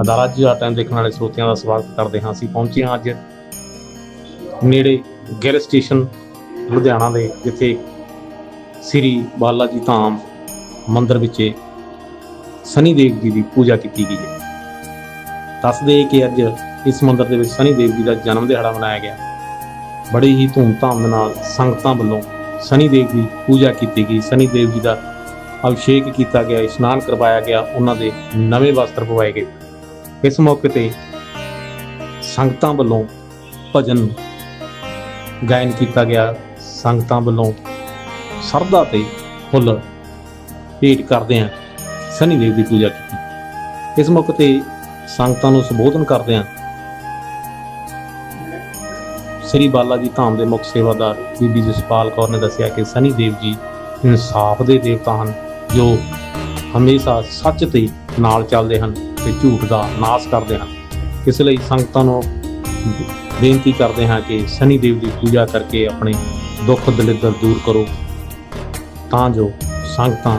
ਅਦਾਰਾ ਜੀ ਦਾ ਟਾਈਮ ਦੇਖਣ ਵਾਲੇ ਸਰੋਤਿਆਂ ਦਾ ਸਵਾਗਤ ਕਰਦੇ ਹਾਂ। ਅਸੀਂ ਪਹੁੰਚੇ ਹਾਂ ਅੱਜ ਨੇੜੇ ਗਿੱਲ ਸਟੇਸ਼ਨ, ਲੁਧਿਆਣਾ ਦੇ, ਜਿੱਥੇ ਸ੍ਰੀ ਬਾਲਾ ਜੀ ਧਾਮ ਮੰਦਿਰ ਵਿੱਚ ਸਨੀ ਦੇਵ ਜੀ ਦੀ ਪੂਜਾ ਕੀਤੀ ਗਈ ਹੈ। ਦੱਸਦੇ ਕਿ ਅੱਜ ਇਸ ਮੰਦਿਰ ਦੇ ਵਿੱਚ ਸਨੀ ਦੇਵ ਜੀ ਦਾ ਜਨਮ ਦਿਹਾੜਾ ਮਨਾਇਆ ਗਿਆ। ਬੜੀ ਹੀ ਧੂਮਧਾਮ ਦੇ ਨਾਲ ਸੰਗਤਾਂ ਵੱਲੋਂ ਸਨੀ ਦੇਵ ਦੀ ਪੂਜਾ ਕੀਤੀ ਗਈ। ਸਨੀ ਦੇਵ ਜੀ ਦਾ ਅਭਿਸ਼ੇਕ ਕੀਤਾ ਗਿਆ, ਇਸ਼ਨਾਨ ਕਰਵਾਇਆ ਗਿਆ, ਉਹਨਾਂ ਦੇ ਨਵੇਂ ਵਸਤਰ ਪਵਾਏ ਗਏ। ਇਸ ਮੌਕੇ ਤੇ ਸੰਗਤਾਂ ਵੱਲੋਂ ਭਜਨ ਗਾਇਨ ਕੀਤਾ ਗਿਆ। ਸੰਗਤਾਂ ਵੱਲੋਂ ਸਰਦਾ ਤੇ ਫੁੱਲ ਭੇਟ ਕਰਦੇ ਆ ਸਨੀ ਦੇਵ ਦੀ ਪੂਜਾ ਕੀਤੀ। ਇਸ ਮੌਕੇ ਤੇ ਸੰਗਤਾਂ ਨੂੰ ਸੰਬੋਧਨ ਕਰਦੇ ਆ ਸ੍ਰੀ ਬਾਲਾ ਜੀ ਧਾਮ ਦੇ ਮੁੱਖ ਸੇਵਾਦਾਰ ਬੀਬੀ ਜਸਪਾਲ ਕੌਰ ਨੇ ਦੱਸਿਆ ਕਿ ਸਨੀ ਦੇਵ ਜੀ ਇਨਸਾਫ ਦੇ ਦੇਵਤਾ ਹਨ, ਜੋ ਹਮੇਸ਼ਾ ਸੱਚ ਤੇ ਨਾਲ ਚੱਲਦੇ ਹਨ। ਤੇ ਝੂਠ ਦਾ ਨਾਸ਼ ਕਰਦੇ ਹਨ ਇਸ ਲਈ ਸੰਗਤਾਂ ਨੂੰ ਬੇਨਤੀ ਕਰਦੇ ਹਾਂ ਕਿ ਸਨੀ ਦੇਵ ਦੀ ਪੂਜਾ ਕਰਕੇ ਆਪਣੇ ਦੁੱਖ ਦਲਿੱਦਰ ਦੂਰ ਕਰੋ। ਤਾਂ ਜੋ ਸੰਗਤਾਂ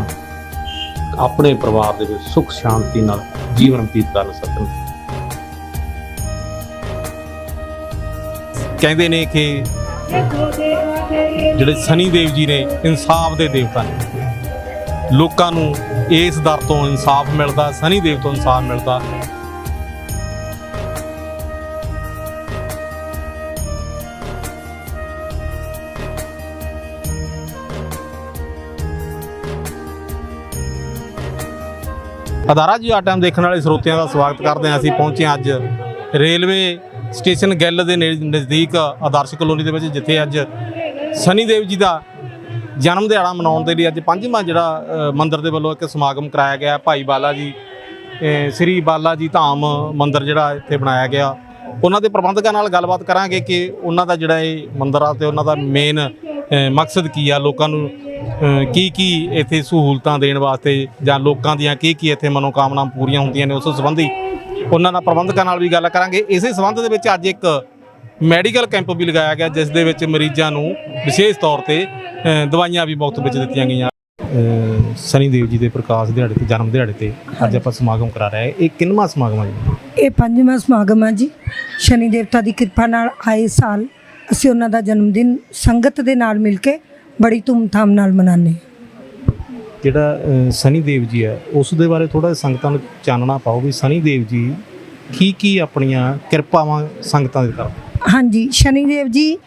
ਆਪਣੇ ਪਰਿਵਾਰ ਦੇ ਵਿੱਚ ਸੁਖ ਸ਼ਾਂਤੀ ਨਾਲ ਜੀਵਨ ਬਤੀਤ ਕਰ ਸਕਣ। ਕਹਿੰਦੇ ਨੇ ਕਿ ਜਿਹੜੇ ਸਨੀ ਦੇਵ ਜੀ ਨੇ ਇਨਸਾਫ ਦੇ ਦੇਵਤਾ ਨੇ ਲੋਕਾਂ ਨੂੰ ਇਸ ਦਰ ਤੋਂ ਇਨਸਾਫ ਮਿਲਦਾ, ਸਨੀ ਦੇਵ ਤੋਂ ਇਨਸਾਫ ਮਿਲਦਾ। ਅਦਾਰਾ ਜੀ ਆ ਟਾਈਮ ਦੇਖਣ ਵਾਲੇ ਸਰੋਤਿਆਂ ਦਾ ਸਵਾਗਤ ਕਰਦੇ ਹਾਂ। ਅਸੀਂ ਪਹੁੰਚੇ ਹਾਂ ਅੱਜ ਰੇਲਵੇ ਸਟੇਸ਼ਨ ਗਿੱਲ ਦੇ ਨੇੜੇ- ਨਜ਼ਦੀਕ ਆਦਰਸ਼ ਕਲੋਨੀ ਦੇ ਵਿੱਚ, ਜਿੱਥੇ ਅੱਜ ਸਨੀ ਦੇਵ ਜੀ ਦਾ ਜਨਮ ਦਿਹਾੜਾ ਮਨਾਉਣ ਦੇ ਲਈ ਅੱਜ ਪੰਜਵਾਂ ਜਿਹੜਾ ਅ, ਮੰਦਿਰ ਦੇ ਵੱਲੋਂ ਇੱਕ ਸਮਾਗਮ ਕਰਾਇਆ ਗਿਆ। ਭਾਈ ਬਾਲਾ ਜੀ ਸ੍ਰੀ ਬਾਲਾ ਜੀ ਧਾਮ ਮੰਦਿਰ ਜਿਹੜਾ ਇੱਥੇ ਬਣਾਇਆ ਗਿਆ। ਉਹਨਾਂ ਦੇ ਪ੍ਰਬੰਧਕਾਂ ਨਾਲ ਗੱਲਬਾਤ ਕਰਾਂਗੇ ਕਿ ਉਹਨਾਂ ਦਾ ਜਿਹੜਾ ਇਹ ਮੰਦਿਰ ਆ ਤੇ ਉਹਨਾਂ ਦਾ ਮੇਨ ਮਕਸਦ ਕੀ ਆ ਲੋਕਾਂ ਨੂੰ ਕੀ ਕੀ ਇੱਥੇ ਸਹੂਲਤਾਂ ਦੇਣ ਵਾਸਤੇ ਜਾਂ ਲੋਕਾਂ ਦੀਆਂ ਕੀ ਕੀ ਇੱਥੇ ਮਨੋਕਾਮਨਾ ਪੂਰੀਆਂ ਹੁੰਦੀਆਂ ਨੇ ਉਸ ਸੰਬੰਧੀ ਉਹਨਾਂ ਨਾਲ ਪ੍ਰਬੰਧਕਾਂ ਨਾਲ ਵੀ ਗੱਲ ਕਰਾਂਗੇ। ਇਸੇ ਸੰਬੰਧ ਦੇ ਵਿੱਚ ਅੱਜ ਇੱਕ ਮੈਡੀਕਲ ਕੈਂਪ ਵੀ ਲਗਾਇਆ ਗਿਆ ਜਿਸ ਦੇ ਵਿੱਚ ਮਰੀਜ਼ਾਂ ਨੂੰ ਵਿਸ਼ੇਸ਼ ਤੌਰ ਤੇ ਦਵਾਈਆਂ ਵੀ ਮੁਫਤ ਵਿੱਚ ਦਿੱਤੀਆਂ ਗਈਆਂ। ਸਨੀ ਦੇਵ ਜੀ ਦੇ ਪ੍ਰਕਾਸ਼ ਦਿਹਾੜੇ ਤੇ ਜਨਮ ਦਿਹਾੜੇ ਤੇ ਅੱਜ ਆਪਾਂ ਸਮਾਗਮ ਕਰਾ ਰਹੇ ਇਹ ਕਿੰਨਵਾਂ ਸਮਾਗਮ ਹੈ ਜੀ? ਇਹ ਪੰਜਵਾਂ ਸਮਾਗਮ ਹੈ ਜੀ। ਸ਼ਨੀ ਦੇਵਤਾ ਦੀ ਕਿਰਪਾ ਨਾਲ ਆਏ ਸਾਲ ਅਸੀਂ ਉਹਨਾਂ ਦਾ ਜਨਮ ਦਿਨ ਸੰਗਤ ਦੇ ਨਾਲ ਮਿਲ ਕੇ ਬੜੀ ਧੂਮਧਾਮ ਨਾਲ ਮਨਾਉਂਦੇ ਜਿਹੜਾ ਸਨੀ ਦੇਵ ਜੀ ਹੈ ਉਸ ਦੇ ਬਾਰੇ ਥੋੜਾ ਸੰਗਤਾਂ ਨੂੰ ਚਾਨਣਾ ਪਾਓ ਵੀ ਸਨੀ ਦੇਵ ਜੀ ਕੀ ਕੀ ਆਪਣੀਆਂ ਕਿਰਪਾਵਾਂ ਸੰਗਤਾਂ ਦੇ ਕਰਦੇ ਹਾਂਜੀ ਸ਼ਨੀ ਦੇਵ ਜੀ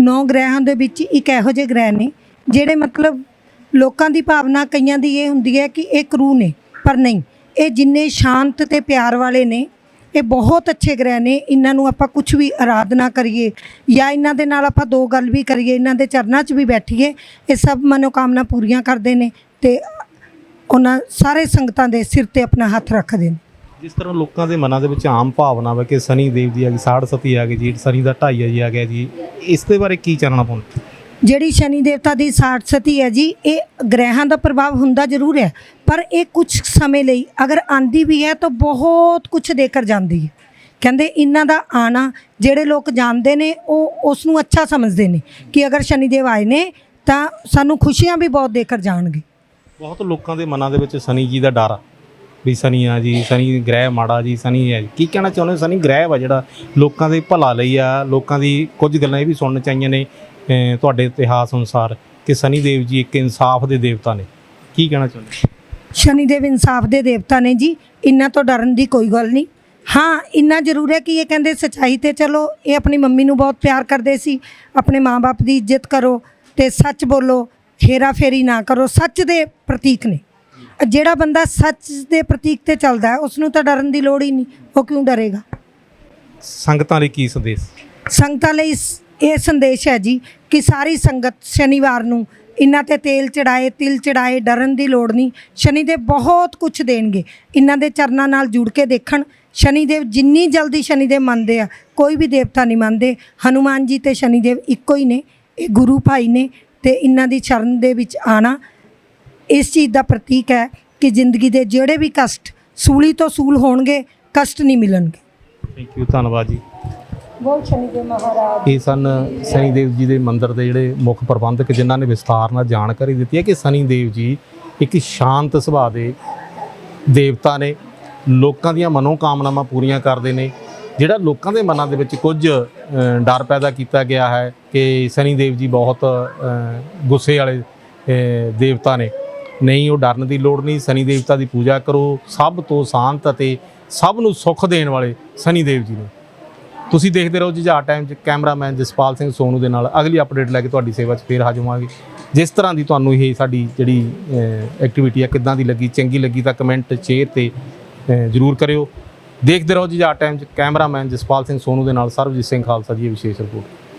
ਨੌ ਗ੍ਰਹਿਾਂ ਦੇ ਵਿੱਚ ਇੱਕ ਇਹੋ ਜਿਹੇ ਗ੍ਰਹਿ ਨੇ ਜਿਹੜੇ ਮਤਲਬ ਲੋਕਾਂ ਦੀ ਭਾਵਨਾ ਕਈਆਂ ਦੀ ਇਹ ਹੁੰਦੀ ਹੈ ਕਿ ਇਹ ਕਰੂ ਨੇ, ਪਰ ਨਹੀਂ। ਇਹ ਜਿੰਨੇ ਸ਼ਾਂਤ ਤੇ ਪਿਆਰ ਵਾਲੇ ਨੇ, ਇਹ ਬਹੁਤ ਅੱਛੇ ਗ੍ਰਹਿ ਨੇ, ਇਹਨਾਂ ਨੂੰ ਆਪਾਂ ਕੁਝ ਵੀ ਆਰਾਧਨਾ ਕਰੀਏ ਜਾਂ ਇਹਨਾਂ ਦੇ ਨਾਲ ਆਪਾਂ ਦੋ ਗੱਲ ਵੀ ਕਰੀਏ, ਇਹਨਾਂ ਦੇ ਚਰਨਾਂ 'ਚ ਵੀ ਬੈਠੀਏ, ਇਹ ਸਭ ਮਨੋਕਾਮਨਾ ਪੂਰੀਆਂ ਕਰਦੇ ਨੇ ਤੇ ਉਹਨਾਂ ਸਾਰੇ ਸੰਗਤਾਂ ਦੇ ਸਿਰ ਤੇ ਆਪਣਾ ਹੱਥ ਰੱਖਦੇ ਨੇ। ਜਿਸ ਤਰ੍ਹਾਂ ਲੋਕਾਂ ਦੇ ਮਨਾਂ ਦੇ ਵਿੱਚ ਆਮ ਭਾਵਨਾ ਹੈ ਕਿ ਸਨੀ ਦੇਵ ਜੀ ਆ ਗਈ, ਸਾੜ ਸਤੀ ਆ ਗਈ ਜੀ, ਸਨੀ ਦਾ ਢਾਈ ਜੀ ਆ ਗਿਆ ਜੀ, ਇਸ ਦੇ ਬਾਰੇ ਕੀ ਚਾਨਣਾ ਪਾਉਂਦੇ? ਜਿਹੜੀ ਸ਼ਨੀ ਦੇਵਤਾ ਦੀ ਸਾੜਸਤੀ ਹੈ ਜੀ, ਇਹ ਗ੍ਰਹਿਾਂ ਦਾ ਪ੍ਰਭਾਵ ਹੁੰਦਾ ਜ਼ਰੂਰ ਹੈ, ਪਰ ਇਹ ਕੁਝ ਸਮੇਂ ਲਈ ਅਗਰ ਆਂਦੀ ਵੀ ਹੈ ਤਾਂ ਬਹੁਤ ਕੁਝ ਦੇ ਕਰ ਜਾਂਦੀ ਹੈ। ਕਹਿੰਦੇ ਇਹਨਾਂ ਦਾ ਆਣਾ, ਜਿਹੜੇ ਲੋਕ ਜਾਣਦੇ ਨੇ, ਉਹ ਉਸ ਨੂੰ ਅੱਛਾ ਸਮਝਦੇ ਨੇ ਕਿ ਅਗਰ ਸ਼ਨੀ ਦੇਵ ਆਏ ਨੇ ਤਾਂ ਸਾਨੂੰ ਖੁਸ਼ੀਆਂ ਵੀ ਬਹੁਤ ਦੇ ਕਰ ਜਾਣਗੇ। ਬਹੁਤ ਲੋਕਾਂ ਦੇ ਮਨਾਂ ਦੇ ਵਿੱਚ ਸਨੀ ਜੀ ਦਾ ਡਰ ਆ, ਵੀ ਸਨੀ ਆ ਜੀ, ਸਨੀ ਗ੍ਰਹਿ ਮਾੜਾ ਜੀ, ਸਨੀ ਹੈ ਕੀ ਕਹਿਣਾ ਚਾਹੁੰਦੇ ਸਨੀ ਗ੍ਰਹਿ ਵਾ ਜਿਹੜਾ ਲੋਕਾਂ ਦੇ ਭਲਾ ਲਈ ਆ, ਲੋਕਾਂ ਦੀ ਕੁਝ ਗੱਲਾਂ ਇਹ ਵੀ ਸੁਣਨ ਚਾਹੀਆਂ ਨੇ ਤੁਹਾਡੇ ਇਤਿਹਾਸ ਅਨੁਸਾਰ ਕਿ ਸਨੀ ਦੇਵ ਜੀ ਇੱਕ ਇਨਸਾਫ ਦੇ ਦੇਵਤਾ ਨੇ। ਕੀ ਕਹਿਣਾ ਚਾਹੁੰਦੇ ਸ਼ਨੀ ਦੇਵ ਇਨਸਾਫ ਦੇ ਦੇਵਤਾ ਨੇ ਜੀ ਇਹਨਾਂ ਤੋਂ ਡਰਨ ਦੀ ਕੋਈ ਗੱਲ ਨਹੀਂ। ਹਾਂ ਇੰਨਾ ਜ਼ਰੂਰ ਹੈ ਕਿ ਇਹ ਕਹਿੰਦੇ ਸਚਾਈ ਤੇ ਚਲੋ ਇਹ ਆਪਣੀ ਮੰਮੀ ਨੂੰ ਬਹੁਤ ਪਿਆਰ ਕਰਦੇ ਸੀ। ਆਪਣੇ ਮਾਪੇ ਦੀ ਇੱਜ਼ਤ ਕਰੋ ਤੇ ਸੱਚ ਬੋਲੋ ਹੇਰਾ ਫੇਰੀ ਨਾ ਕਰੋ ਸੱਚ ਦੇ ਪ੍ਰਤੀਕ ਨੇ। ਜਿਹੜਾ ਬੰਦਾ ਸੱਚ ਦੇ ਪ੍ਰਤੀਕ ਤੇ ਚੱਲਦਾ ਹੈ ਉਸ ਨੂੰ ਤਾਂ ਡਰਨ ਦੀ ਲੋੜ ਹੀ ਨਹੀਂ ਉਹ ਕਿਉਂ ਡਰੇਗਾ? ਸੰਗਤਾਂ ਲਈ ਕੀ ਸੰਦੇਸ਼? ਸੰਗਤਾਂ ਲਈ ਇਹ ਸੰਦੇਸ਼ ਹੈ ਜੀ ਕਿ ਸਾਰੀ ਸੰਗਤ ਸ਼ਨੀਵਾਰ ਨੂੰ ਇਹਨਾਂ ਤੇ ਤੇਲ ਚੜਾਏ, ਤਿਲ ਚੜਾਏ, ਡਰਨ ਦੀ ਲੋੜ ਨਹੀਂ। ਸ਼ਨੀਦੇਵ ਬਹੁਤ ਕੁਝ ਦੇਣਗੇ। ਇਹਨਾਂ ਦੇ ਚਰਨਾਂ ਨਾਲ ਜੁੜ ਕੇ ਦੇਖਣ। ਸ਼ਨੀਦੇਵ ਜਿੰਨੀ ਜਲਦੀ ਸ਼ਨੀਦੇਵ ਮੰਨਦੇ ਆ, ਕੋਈ ਵੀ ਦੇਵਤਾ ਨਹੀਂ ਮੰਨਦੇ। ਹਨੂਮਾਨ ਜੀ ਤੇ ਸ਼ਨੀਦੇਵ ਇੱਕੋ ਹੀ ਨੇ। ਇਹ ਗੁਰੂ ਭਾਈ ਨੇ ਤੇ ਇਹਨਾਂ ਦੀ ਚਰਨ ਦੇ ਵਿੱਚ ਆਣਾ। ਇਸ ਚੀਜ਼ ਦਾ ਪ੍ਰਤੀਕ ਹੈ ਕਿ ਜ਼ਿੰਦਗੀ ਦੇ ਜਿਹੜੇ ਵੀ ਕਸ਼ਟ ਸੂਲੀ ਤੋਂ ਸੂਲ ਹੋਣਗੇ, ਕਸ਼ਟ ਨਹੀਂ ਮਿਲਣਗੇ। ਥੈਂਕ ਯੂ ਧੰਨਵਾਦ ਜੀ। ਬਹੁਤ ਸ਼ਨੀਦੇਵ ਮਹਾਰਾਜ। ਇਹ ਸਨ ਸਨੀ ਦੇਵ ਜੀ ਦੇ ਮੰਦਿਰ ਦੇ ਜਿਹੜੇ ਮੁੱਖ ਪ੍ਰਬੰਧਕ ਜਿਨ੍ਹਾਂ ਨੇ ਵਿਸਥਾਰ ਨਾਲ ਜਾਣਕਾਰੀ ਦਿੱਤੀ ਹੈ ਕਿ ਸਨੀ ਦੇਵ ਜੀ ਇੱਕ ਸ਼ਾਂਤ ਸੁਭਾਅ ਦੇ ਦੇਵਤਾ ਨੇ, ਲੋਕਾਂ ਦੀਆਂ ਮਨੋਕਾਮਨਾਵਾਂ ਪੂਰੀਆਂ ਕਰਦੇ ਨੇ, ਜਿਹੜਾ ਲੋਕਾਂ ਦੇ ਮਨਾਂ ਦੇ ਵਿੱਚ ਕੁਝ ਡਰ ਪੈਦਾ ਕੀਤਾ ਗਿਆ ਹੈ ਕਿ ਸਨੀ ਦੇਵ ਜੀ ਬਹੁਤ ਗੁੱਸੇ ਵਾਲੇ ਦੇਵਤਾ ਨੇ। ਨਹੀਂ, ਉਹ ਡਰਨ ਦੀ ਲੋੜ ਨਹੀਂ, ਸਨੀ ਦੇਵਤਾ ਦੀ ਪੂਜਾ ਕਰੋ, ਸਭ ਤੋਂ ਸ਼ਾਂਤ ਅਤੇ ਸਭ ਨੂੰ ਸੁੱਖ ਦੇਣ ਵਾਲੇ ਸਨੀ ਦੇਵ ਜੀ ਨੇ। ਤੁਸੀਂ ਦੇਖਦੇ ਰਹੋ ਜੁਝਾਰ ਟਾਈਮ 'ਚ ਕੈਮਰਾਮੈਨ ਜਸਪਾਲ ਸਿੰਘ ਸੋਨੂ ਦੇ ਨਾਲ ਅਗਲੀ ਅਪਡੇਟ ਲੈ ਕੇ ਤੁਹਾਡੀ ਸੇਵਾ 'ਚ ਫੇਰ ਹਾਜ਼ਰ ਹੋਵਾਂਗੇ। ਜਿਸ ਤਰ੍ਹਾਂ ਦੀ ਤੁਹਾਨੂੰ ਇਹ ਸਾਡੀ ਜਿਹੜੀ ਐਕਟੀਵਿਟੀ ਆ, ਕਿੱਦਾਂ ਦੀ ਲੱਗੀ, ਚੰਗੀ ਲੱਗੀ ਤਾਂ ਕਮੈਂਟ ਸ਼ੇਅਰ ਤੇ ਜ਼ਰੂਰ ਕਰਿਓ। ਦੇਖਦੇ ਰਹੋ ਜੁਝਾਰ ਟਾਈਮ 'ਚ ਕੈਮਰਾਮੈਨ ਜਸਪਾਲ ਸਿੰਘ ਸੋਨੂ ਦੇ ਨਾਲ ਸਰਬਜੀਤ ਸਿੰਘ ਖਾਲਸਾ ਜੀ ਇਹ ਵਿਸ਼ੇਸ਼ ਰਿਪੋਰਟ